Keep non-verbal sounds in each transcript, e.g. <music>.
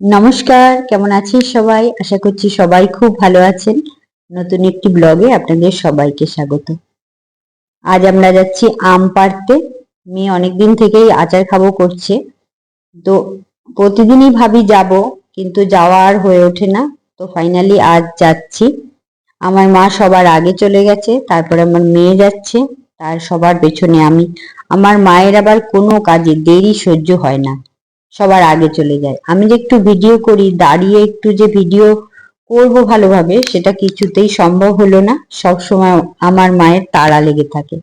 নমস্কার, কেমন আছেন সবাই? আশা করছি সবাই খুব ভালো আছেন। নতুন একটি ব্লগে আপনাদের সবাইকে স্বাগত। আজ আমরা যাচ্ছি আম পাড়তে। মেয়ে অনেকদিন থেকেই আচার খাব করছে। তো প্রতিদিনই ভাবি যাব, কিন্তু যাওয়া আর হয়ে ওঠে না। তো ফাইনালি আজ যাচ্ছি। আমার মা সবার আগে চলে গেছে, তারপরে আমার মেয়ে যাচ্ছে, তার সবার পেছনে আমি। আমার মায়ের আবার কোনো কাজে দেরি সহ্য হয় না। সবার আগে চলে যায়। আমি যে একটু ভিডিও করি, দাঁড়িয়ে একটু যে ভিডিও করব ভালোভাবে, সেটা কিছুতেই সম্ভব হলো না। সব সময় আমার মায়ের তাড়া লেগে থাকে।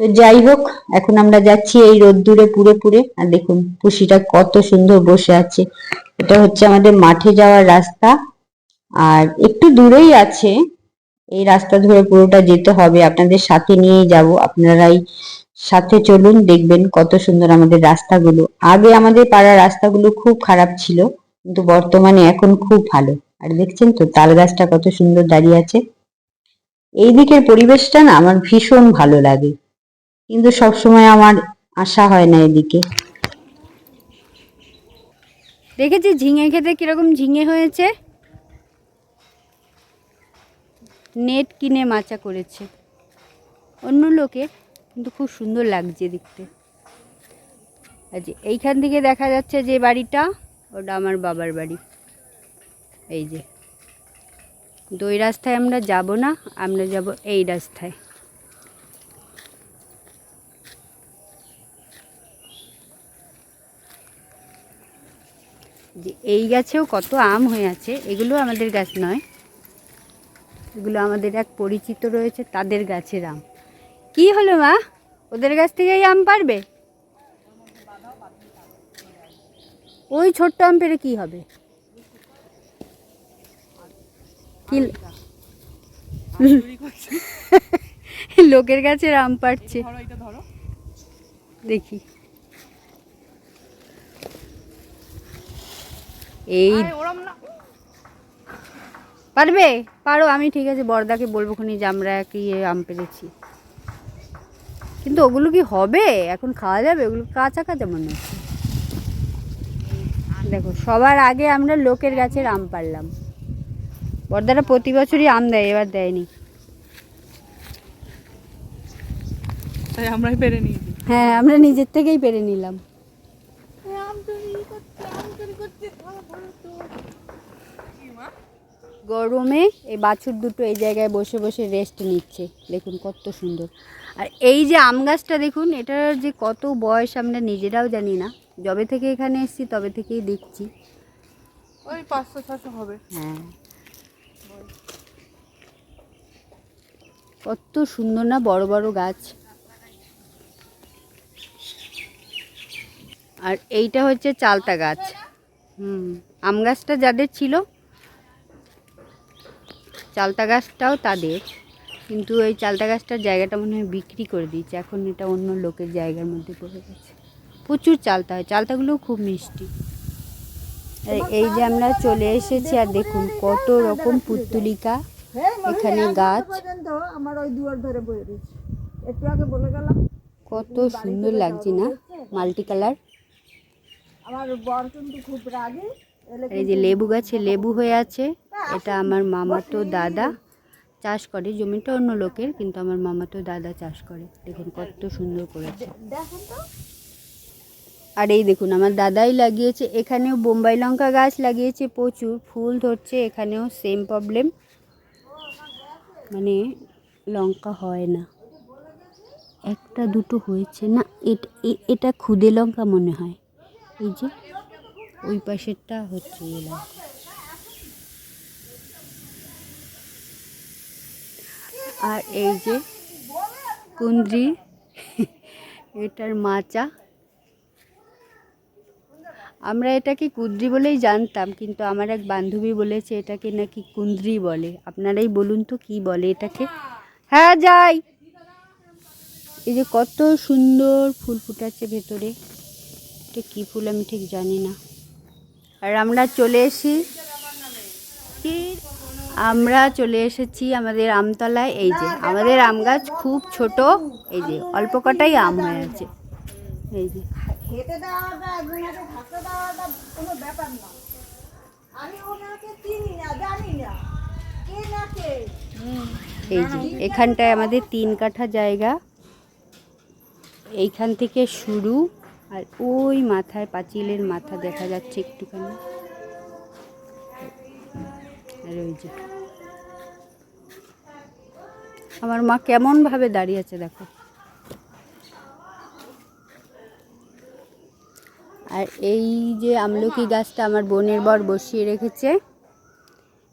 তো যাই হোক, এখন আমরা যাচ্ছি এই রোদ্দুরে পুরে পুরে আর দেখুন, পুষিটা কত সুন্দর বসে আছে। এটা হচ্ছে আমাদের মাঠে যাওয়ার রাস্তা। আর একটু দূরেই আছে এই রাস্তা ধরে পুরোটা যেতে হবে। আপনাদের সাথে নিয়েই যাব। আপনারাই সাথে চলুন, দেখবেন কত সুন্দর আমাদের রাস্তাগুলো। আগে আমাদের পাড়ার রাস্তাগুলো খুব খারাপ ছিল, কিন্তু বর্তমানে এখন খুব ভালো। আর দেখছেন তো, তাল গাছটা কত সুন্দর দাঁড়িয়ে আছে। এই দিকের পরিবেশটা না আমার ভীষণ ভালো লাগে। কিন্তু সবসময় আমার আশা হয় না এদিকে। দেখেছি ঝিঙে খেতে কীরকম ঝিঙে হয়েছে। নেট কিনে মাচা করেছে। অন্য লোকে কিন্তু খুব সুন্দর লাগছে দেখতে। যে এইখান থেকে দেখা যাচ্ছে যে বাড়িটা, ওটা আমার বাবার বাড়ি। এই যে। ওই রাস্তায় আমরা যাব না, আমরা যাব এই রাস্তায়। যে এই গাছেও কত আম হয়ে আছে, এগুলো আমাদের গাছ নয়। এগুলো আমাদের এক পরিচিত রয়েছে তাদের গাছের আম। কি হলো মা? ওদের গাছ থেকেই আম পারবে? ওই ছোট্ট আম পেরে কি হবে? কি <laughs> লোকের গাছের আম পাড়ছে দেখি। এই পারবে? পারো আমি ঠিক আছে বড়দাকে বলব খুনি যে আমরা কি আম পেরেছি। কিন্তু ওগুলো কি হবে? এখন খাওয়া যাবে? ওগুলো কাঁচা কাঁচা মনে হচ্ছে। দেখো সবার আগে আমরা লোকের গাছের আম পারলাম। বড়দারা প্রতি বছরই আম দেয় এবার দেয়নি। তাই আমরাই পেরে হ্যাঁ আমরা নিজের থেকেই পেরে নিলাম। গরমে এই বাছুর দুটো এই জায়গায় বসে বসে রেস্ট নিচ্ছে। দেখুন কত সুন্দর। আর এই যে আম গাছটা দেখুন এটার যে কত বয়স আমরা নিজেরাও জানি না। যবে থেকে এখানে এসেছি তবে থেকেই দেখছি। ওই পাঁচশো ছশো হবে। হ্যাঁ। কত সুন্দর না বড় বড় গাছ। আর এইটা হচ্ছে চালতা গাছ। হুম আম গাছটা যাদের ছিল চালতা গাছটাও তাদের। কিন্তু এই চালতা গাছটার জায়গাটা মনে হয় বিক্রি করে দিয়েছে। এখন এটা অন্য লোকের জায়গার মধ্যে পড়ে গেছে। প্রচুর চালতা হয়। চালতাগুলোও খুব মিষ্টি। এই যে আমরা চলে এসেছি আর দেখুন কত রকম পুতুলিকা এখানে গাছ। আমার ওই দুয়ার ধরে বয়ে রয়েছে। একটু আগে বলে গেলাম কত সুন্দর লাগছে না? Multi colour. আমার বর কিন্তু খুব রাগে। এই যে লেবু গাছে লেবু হয়ে আছে। এটা আমার মামাতো দাদা চাষ করে, জমিটা অন্য লোকের, কিন্তু আমার মামাতো দাদা চাষ করে। দেখুন কত সুন্দর করেছে। আর এই দেখুন, আমার দাদাই লাগিয়েছে, এখানেও বোম্বাই লঙ্কা গাছ লাগিয়েছে প্রচুর, ফুল ধরছে, এখানেও সেম প্রবলেম মানে লঙ্কা হয় না। একটা দুটো হয়েছে না, এটা এটা খুদে লঙ্কা মনে হয়। এই যে, ওই পাশেরটা হচ্ছে এই লঙ্কা। আর এই যে কুন্দ্রি, এটার মাচা। আমরা এটাকে কুদ্রি বলেই জানতাম, কিন্তু আমার এক বান্ধবী বলেছে এটাকে নাকি কুন্দ্রি বলে। আপনারাই বলুন তো কি বলে এটাকে। হ্যাঁ যাই। এই যে কত সুন্দর ফুল ফুটাচ্ছে ভেতরে। এটা কী ফুল আমি ঠিক জানি না। আর আমরা চলে এসি কি আমরা চলে এসেছি আমাদের আমতলায় এই যে আমাদের আম গাছ খুব ছোট এই যে অল্প কটাই আম হয়ে আছে এই যে। এই যে এখানটায় আমাদের তিন কাঠা জায়গা। এইখান থেকে শুরু আর ওই মাথায় পাঁচিলের মাথা দেখা যাচ্ছে একটুখানি। আর ওই যে। আমার মা কেমন ভাবে দাঁড়িয়ে আছে দেখো। আর এই যে আমলকি গাছটা আমার বোনের বর বসিয়ে রেখেছে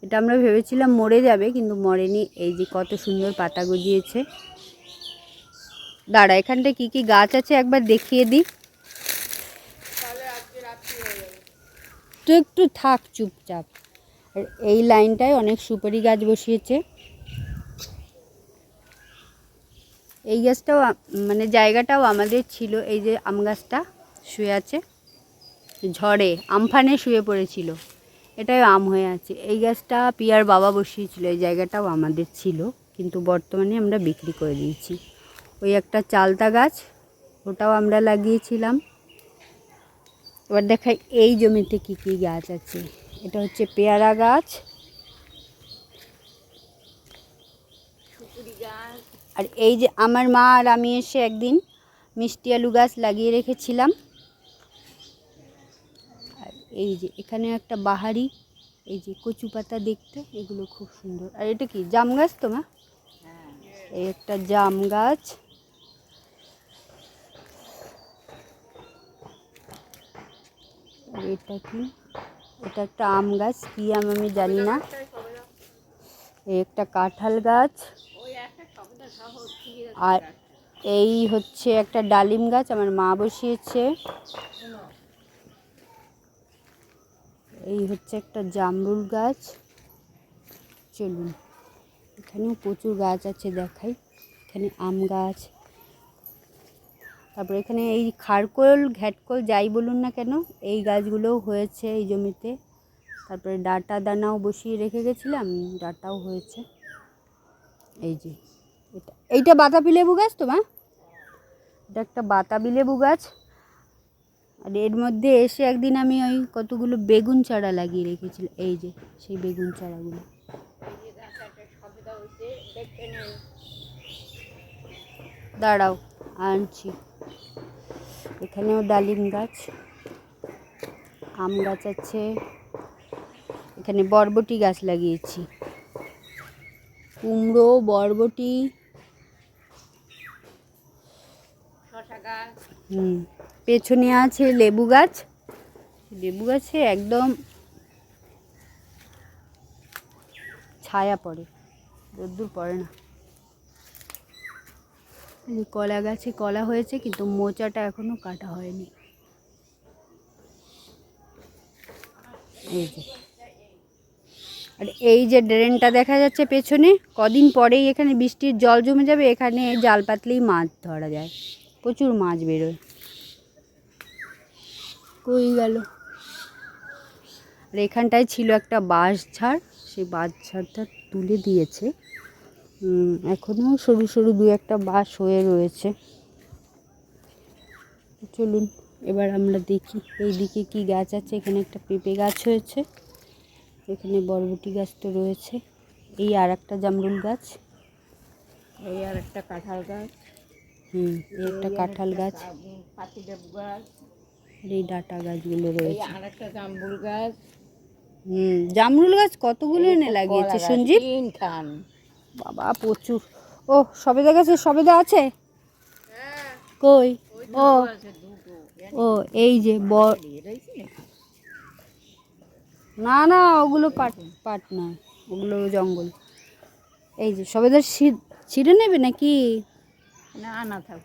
এটা আমরা ভেবেছিলাম মরে যাবে কিন্তু মরেনি। এই যে কত সুন্দর পাতা গজিয়েছে। দাঁড়া এখানটায় কি কি গাছ আছে একবার দেখিয়ে দিই। তুই একটু থাক চুপচাপ। এই লাইনটায় অনেক সুপারি গাছ বসিয়েছে। এই গাছটাও মানে জায়গাটাও আমাদের ছিল, এই যে আম গাছটা শুয়ে আছে, ঝড়ে, আমফানে শুয়ে পড়েছিল, এটাই আম হয়ে আছে। এই গাছটা পিয়ার বাবা বসিয়েছিল, এই জায়গাটাও আমাদের ছিল, কিন্তু বর্তমানে আমরা বিক্রি করে দিয়েছি। ওই একটা চালতা গাছ, ওটাও আমরা লাগিয়েছিলাম। এবার দেখাই, এই জমিতে কি কি গাছ আছে? এটা হচ্ছে পেয়ারা গাছ। আর এই যে আমার মা আর আমি এসে একদিন মিষ্টি আলু গাছ লাগিয়ে রেখেছিলাম। আর এই যে এখানে একটা বাহারি এই যে কচু পাতা দেখতে এগুলো খুব সুন্দর। আর এটা কি জাম গাছ তো মা? এই একটা জাম গাছ। আর এটা কি? এটা একটা আম গাছ, কি আম আমি জানি না। একটা কাঁঠাল গাছ। আর এই হচ্ছে একটা ডালিম গাছ, আমার মা বসিয়েছে। এই হচ্ছে একটা জামরুল গাছ। চলুন, এখানেও প্রচুর গাছ আছে দেখাই। এখানে আম গাছ। তারপরে এখানে এই খারকোল, ঘ্যাটকোল যাই বলুন না কেন, এই গাছগুলোও হয়েছে এই জমিতে। তারপরে ডাটা দানাও বসিয়ে রেখে গেছিলাম, ডাটাও হয়েছে। এই যে এটা, এইটা বাতাবি লেবু গাছ তো মা? এটা একটা বাতাবি লেবু গাছ। আর এর মধ্যে এসে একদিন আমি ওই কতগুলো বেগুন চারা লাগিয়ে রেখেছিলাম এই যে সেই বেগুন চারাগুলো। দাঁড়াও, আনছি। এখানেও ডালিম গাছ আম গাছ আছে এখানে বরবটি গাছ লাগিয়েছি। কুমড়ো বরবটি হুম পেছনে আছে লেবু গাছ। লেবু গাছে একদম ছায়া পড়ে রোদ্দুর পড়ে না। কলা গাছে কলা হয়েছে, কিন্তু মোচাটা এখনও কাটা হয়নি। আর এই যে ড্রেনটা দেখা যাচ্ছে পেছনে, কদিন পরেই এখানে বৃষ্টির জল জমে যাবে, এখানে জাল পাতলেই মাছ ধরা যায়। প্রচুর মাছ বেরোয়। কই গেল? আর এখানটায় ছিল একটা বাঁশ ঝাড়, সেই বাঁশ ঝাড়টা তুলে দিয়েছে। এখনও সরু সরু দু একটা বাঁশ হয়ে রয়েছে। চলুন এবার আমরা দেখি এই দিকে কি গাছ আছে। এখানে একটা পেঁপে গাছ হয়েছে এখানে বরবটি গাছ তো রয়েছে এই আর একটা জামরুল গাছ এই আর একটা কাঁঠাল গাছ হুম এই একটা কাঁঠাল গাছ গাছ এই ডাটা গাছগুলো রয়েছে। আর একটা জাম্বুল গাছ। হুম জামরুল গাছ কতগুলো এনে লাগিয়েছে সঞ্জীব? খান বাবা প্রচুর। ও সবেদা গাছে? সবেদা আছে? কই? ও ও এই যে বর না না ওগুলো পাট পাট নয় ওগুলো জঙ্গল। এই যে সবেদা ছিঁড়ে নেবে নাকি? না না থাক।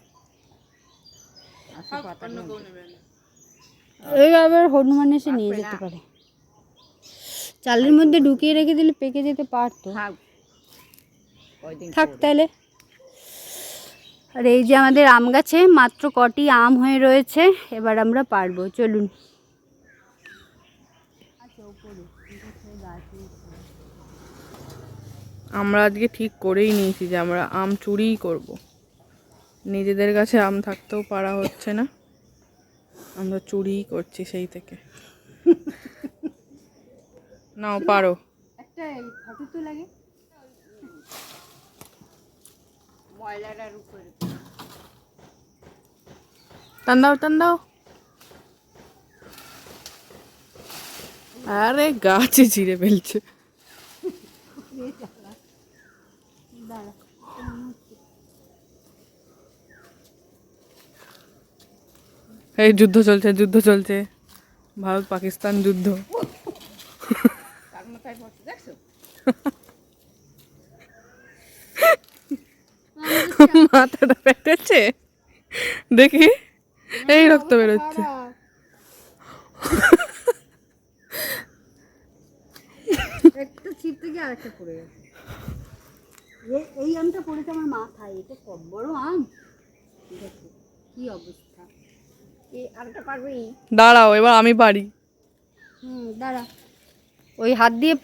এই আবার হনুমান এসে নিয়ে যেতে পারে। চালের মধ্যে ঢুকিয়ে রেখে দিলে পেকে যেতে পারতো। থাক তাহলে। আর এই যে আমাদের আম গাছে মাত্র কটি আম হয়ে রয়েছে এবার আমরা পারব চলুন। আমরা আজকে ঠিক করেই নিয়েছি যে আমরা আম চুরিই করব। নিজেদের কাছে আম থাকতেও পারা হচ্ছে না। আমরা চুরিই করছি সেই থেকে। <laughs> নাও পারো। একটা ফটো তো লাগে। ময়লাটার উপরে। টান দাও টান দাও। আরে গাছে ছিঁড়ে ফেলছে। এই যুদ্ধ চলছে যুদ্ধ চলছে। ভারত পাকিস্তান যুদ্ধ <laughs> <laughs> মাথাটা পেটেছে দেখি। এই রক্ত বেরোচ্ছে। একটা গিয়ে আরেকটা পড়ে গেছে। এই আমটা পড়েছে আমার মাথায় এটা কত বড় আম? কি অবস্থা। এই আমটা পারবেই দাঁড়াও এবার আমি পারি। হুম দাঁড়া। ওই হাত দিয়ে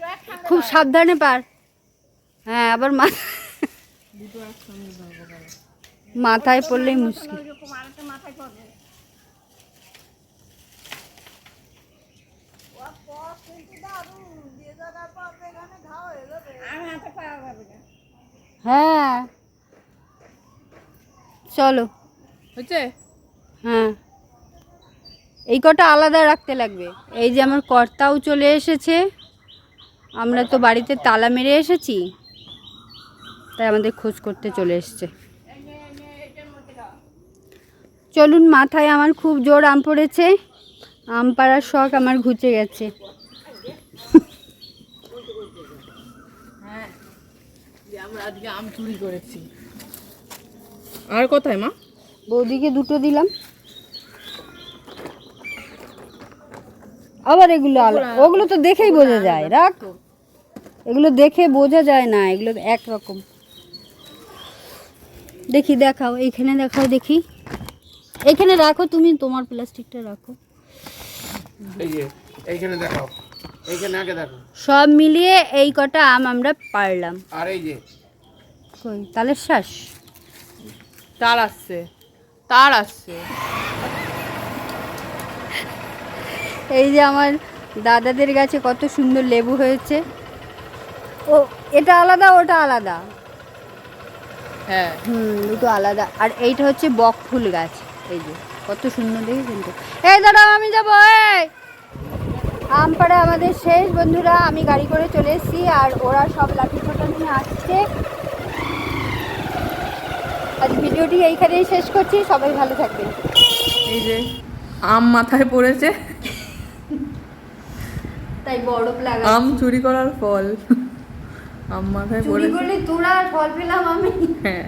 খুব সাবধানে পার। হ্যাঁ আবার মা মাথায় পড়লেই মুশকিল। হ্যাঁ। চলো। হয়েছে হ্যাঁ। এই কটা আলাদা রাখতে লাগবে। এই যে আমার কর্তাও চলে এসেছে। আমরা তো বাড়িতে তালা মেরে এসেছি। তাই আমাদের খোঁজ করতে চলে এসছে। চলুন মাথায় আমার খুব জোর আম পড়েছে। আম পাড়ার শখ আমার ঘুচে গেছে। আমরা আজকে আম চুরি করেছি আর কোথায় মা? বৌদিকে দুটো দিলাম। আবার এগুলো ওগুলো তো দেখেই বোঝা যায়। রাখ। এগুলো দেখে বোঝা যায় না। এগুলো একরকম। দেখি দেখাও। এইখানে দেখাও দেখি। এখানে রাখো তুমি তোমার প্লাস্টিকটা রাখো। এইখানে দেখাও। এইখানে আগে দেখো। সব মিলিয়ে এই কটা আম আমরা পারলাম। আর এই যে কই? তালের শ্বাস? তার আসছে। তার আসছে। এই যে আমার দাদাদের গাছে কত সুন্দর লেবু হয়েছে। ও এটা আলাদা ওটা আলাদা। হ্যাঁ। হুম দুটো আলাদা। আর এইটা হচ্ছে বক ফুল গাছ। এই যে কত সুন্দর দেখে কিন্তু। এই দাঁড়াও আমি যাব এই। আমপাড়া আমাদের শেষ বন্ধুরা আমি গাড়ি করে চলে এসেছি আর ওরা সব লাঠি ফোটা নিয়ে আসছে। আজ ভিডিওটি এইখানেই শেষ করছি সবাই ভালো থাকবেন। এই যে আম মাথায় পড়েছে। তাই বরফ লাগা আম চুরি করার ফল। আম মাথায় চুরি করলে তোরা আর ফল পেলাম আমি। হ্যাঁ।